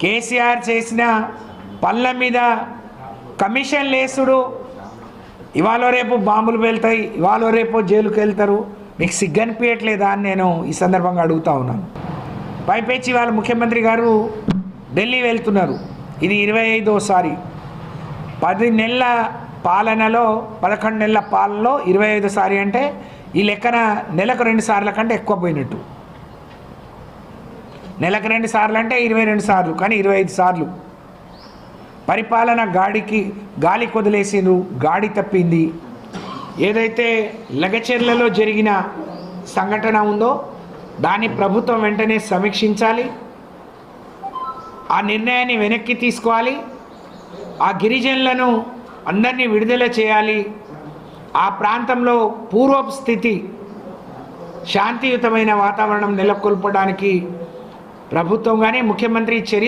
కేసీఆర్ చేసిన పళ్ళ మీద కమిషన్ లేసుడు. ఇవాళ రేపు బాంబులు వెళ్తాయి ఇవాళ రేపు జైలుకి వెళ్తారు. మీకు సిగ్గనిపించట్లేదా అని నేను ఈ సందర్భంగా అడుగుతా ఉన్నాను. పైపేచి వాళ్ళ ముఖ్యమంత్రి గారు ఢిల్లీ వెళ్తున్నారు. ఇది ఇరవై ఐదోసారి పది నెలల పాలనలో పదకొండు నెలల పాలనలో ఇరవై ఐదు సారి అంటే ఈ లెక్కన నెలకు రెండు సార్ల కంటే ఎక్కువ పోయినట్టు. నెలకు రెండు సార్లు అంటే ఇరవై రెండు సార్లు కానీ ఇరవై ఐదు సార్లు. పరిపాలన గాడికి గాలి కొదిలేసిండ్రు గాడి తప్పింది. ఏదైతే లగచెర్లలో జరిగిన సంఘటన ఉందో దాన్ని ప్రభుత్వం వెంటనే సమీక్షించాలి. ఆ నిర్ణయాన్ని వెనక్కి తీసుకోవాలి. ఆ గిరిజనులను అందరినీ విడుదల చేయాలి. ఆ ప్రాంతంలో పూర్వపు స్థితి శాంతియుతమైన వాతావరణం నెలకొల్పడానికి ప్రభుత్వం కానీ ముఖ్యమంత్రి చర్య